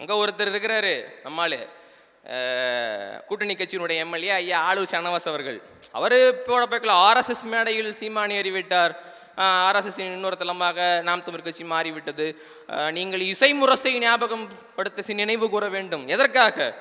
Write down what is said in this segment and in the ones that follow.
அங்கே ஒருத்தர் இருக்கிறாரு நம்மால் கூட்டணி கட்சியினுடைய எம்எல்ஏ ஐயா ஆளூர் சனவாஸ் அவர்கள். அவர் போட போய்க்கல ஆர்எஸ்எஸ் மேடையில் சீமானி அறிவிட்டார் ஆர்எஸ்எஸ் இன்னொரு தளமாக நாம் தமிழ் கட்சி மாறிவிட்டது. நீங்கள் இசை முரசை ஞாபகம் படுத்த நினைவு கூற வேண்டும். எதற்காக?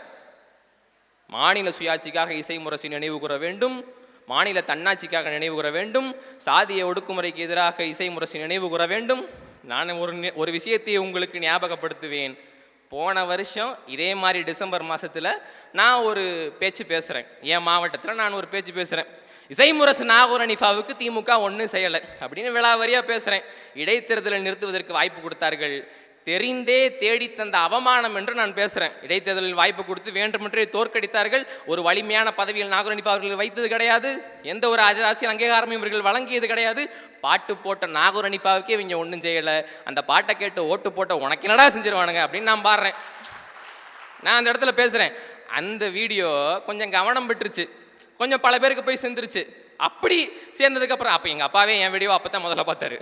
மாநில சுயாட்சிக்காக இசை முரசை நினைவு கூற வேண்டும். மாநில தன்னாட்சிக்காக நினைவு கூற வேண்டும். சாதிய ஒடுக்குமுறைக்கு எதிராக இசை முரசை நினைவு கூற வேண்டும். நான் ஒரு நி- ஒரு விஷயத்தை உங்களுக்கு ஞாபகப்படுத்துவேன். போன வருஷம் இதே மாதிரி டிசம்பர் மாதத்தில் நான் ஒரு பேச்சு பேசுகிறேன் என் மாவட்டத்தில் நான் ஒரு பேச்சு பேசுகிறேன் இசைமுரசு நாகூர் அனிஃபாவுக்கு திமுக ஒன்றும் செய்யலை. அப்படின்னு விளாவரியாக பேசுகிறேன் இடைத்தேர்தலை நிறுத்துவதற்கு வாய்ப்பு கொடுத்தார்கள். தெரிந்தே தேடி தந்த அவமானம் என்று நான் பேசுகிறேன் இடைத்தேர்தலில் வாய்ப்பு கொடுத்து வேண்டுமென்றே தோற்கடித்தார்கள். ஒரு வலிமையான பதவியில் நாகூர் அவர்கள் வைத்தது கிடையாது. எந்த ஒரு அதிராசியல் அரசியல் அங்கீகாரமும் இவர்கள் வழங்கியது கிடையாது. பாட்டு போட்ட நாகூர் இவங்க ஒன்றும் செய்யலை. அந்த பாட்டை கேட்டு ஓட்டு போட்ட உனக்கு என்னடா செஞ்சிருவானுங்க அப்படின்னு நான் பாடுறேன். நான் அந்த இடத்துல பேசுகிறேன் அந்த வீடியோ கொஞ்சம் கவனம் பெற்றுச்சு. கொஞ்சம் பல பேருக்கு போய் சேர்ந்துருச்சு. அப்படி சேர்ந்ததுக்கப்புறம் அப்போ எங்கள் அப்பாவே என் வீடியோ அப்போ தான் முதல்ல பார்த்தாரு.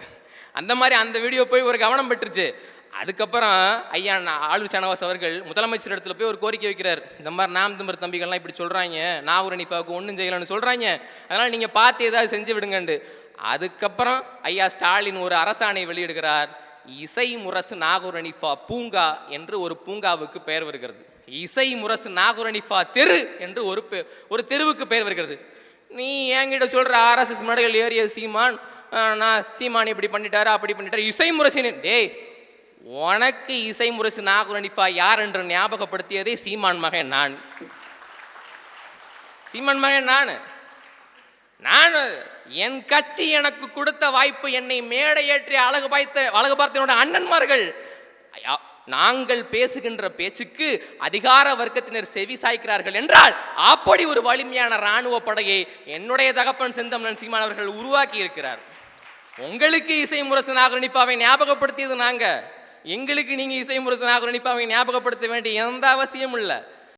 அந்த மாதிரி அந்த வீடியோ போய் ஒரு கவனம் பெற்றுச்சு. அதுக்கப்புறம் ஐயா நான் ஆளு சனவாஸ் அவர்கள் முதலமைச்சர் இடத்துல போய் ஒரு கோரிக்கை வைக்கிறார். இந்த மாதிரி நாம் திம்பர் தம்பிகள்லாம் இப்படி சொல்கிறாங்க நாகூர் அனிஃபாவுக்கு ஒன்றும் செய்யலைன்னு சொல்கிறாங்க அதனால் நீங்கள் பார்த்து ஏதாவது செஞ்சு விடுங்கண்டு. அதுக்கப்புறம் ஐயா ஸ்டாலின் ஒரு அரசாணை வெளியிடுகிறார். இசை முரசு நாகூர் அனிஃபா பூங்கா என்று ஒரு பூங்காவுக்கு பெயர் வருகிறது. இசை முரசு நாகூர் அனிஃபா தெரு என்று ஒரு பெ- ஒரு தெருவுக்கு பெயர் வருகிறது. நீ என்கிட்ட சொல்கிற ஆர்எஸ்எஸ் மடைகள் ஏறிய சீமான் நான் சீமான் இப்படி பண்ணிட்டாரு அப்படி பண்ணிட்டாரு? இசை முரசின் டேய் உனக்கு இசை முரசு நாகூர் அனிஃபா யார் என்று ஞாபகப்படுத்தியதே சீமான் மகன் நான். சீமான் மகன் நான். நான் என் கட்சி எனக்கு கொடுத்த வாய்ப்பு என்னை மேடை ஏற்றி அழகு பார்த்த அழகு பார்த்தனோட அண்ணன்மார்கள். ஐயா, நாங்கள் பேசுகின்ற பேச்சுக்கு அதிகார வர்க்கத்தினர் செவி சாய்க்கிறார்கள் என்றால் அப்படி ஒரு வலிமையான இராணுவ படையை என்னுடைய தகப்பன் செந்தமன் சீமான் அவர்கள் உருவாக்கி இருக்கிறார் உங்களுக்கு இசை முரசு நாகரணிப்பாவை ஞாபகப்படுத்தியது நாங்கள் எங்களுக்கு நீங்க இசை முரசு அவங்க ஞாபகப்படுத்த வேண்டிய எந்த அவசியமும் இல்லை.